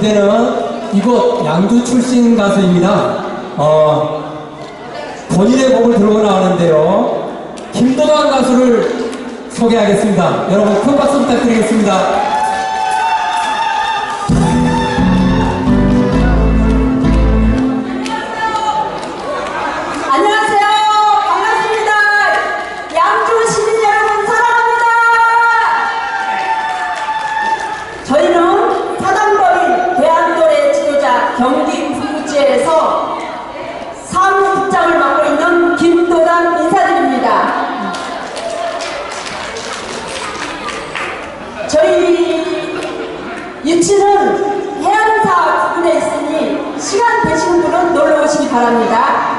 무대는 이곳 양주 출신 가수입니다. 어, 본인의 곡을 들고 나오는데요. 김도관 가수를 소개하겠습니다. 여러분 큰 박수 부탁드리겠습니다. 저희 유치는 해안사 부근에 있으니 시간 되시는 분은 놀러 오시기 바랍니다.